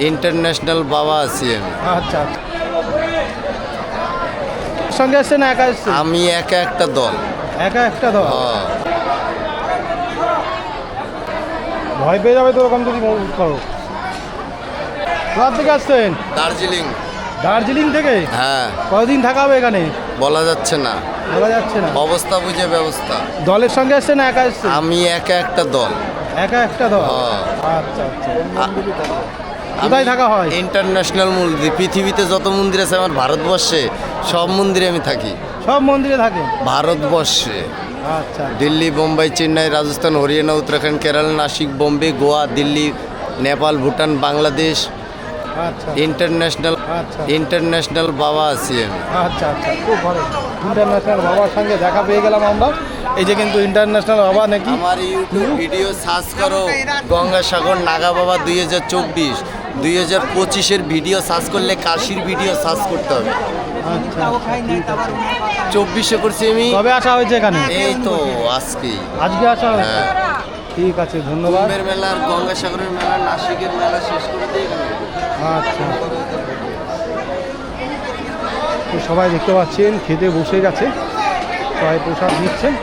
International বাবা আছি আমি। আচ্ছা আচ্ছা। সঙ্গে এসছে না একা এসছে আমি একা একটা দল। একা একটা দল? হ্যাঁ। ভয় পেয়ে যাবে তো ওরকম যদি করো। কোথা থেকে আসছেন? দার্জিলিং। দার্জিলিং থেকে? হ্যাঁ। কতদিন থাকা হবে এখানে? বলা যাচ্ছে না। বলা যাচ্ছে না। অবস্থা বুঝে ব্যবস্থা। দলের সঙ্গে এসছে না একা এসছে আমি একা একটা দল। একা একটা দল? হ্যাঁ। আচ্ছা আচ্ছা। কোথায় থাকা হয়? ইন্টারন্যাশনাল মন্দির পৃথিবীতে যত মন্দির আছে আমার ভারতবর্ষে সব মন্দিরে আমি থাকি। সব মন্দিরে থাকে? ভারতবর্ষে। আচ্ছা। দিল্লি বোম্বাই চেন্নাই রাজস্থান হরিয়ানা উত্তরাখণ্ড কেরালা নাসিক বোম্বে গোয়া দিল্লি নেপাল ভুটান বাংলাদেশ ইন্টারন্যাশনাল আচ্ছা। ইন্টারন্যাশনাল বাবা আছি আমি। আচ্ছা আচ্ছা খুব ভালো। ইন্টারন্যাশনাল বাবার সঙ্গে দেখা পেয়ে গেলাম আমরা। এই যে কিন্তু ইন্টারন্যাশনাল বাবা নাকি? আমার ইউটিউব ভিডিও সার্চ করো গঙ্গাসাগর নাগা বাবা দুই হাজার চব্বিশ। দুই হাজার পঁচিশের ভিডিও সার্চ করলে কাশির ভিডিও সার্চ করতে হবে। আচ্ছা চব্বিশে করছি আমি। কবে আসা হয়েছে এখানে? এই তো আজকেই। আজকে আসা হয়েছে? হ্যাঁ। ঠিক আছে ধন্যবাদ। কুম্ভের মেলা আর গঙ্গাসাগরের মেলা নাসিকের মেলা শেষ করে দিয়ে আচ্ছা। তো সবাই দেখতে পাচ্ছেন খেতে বসে গেছে সবাই প্রসাদ নিচ্ছেন।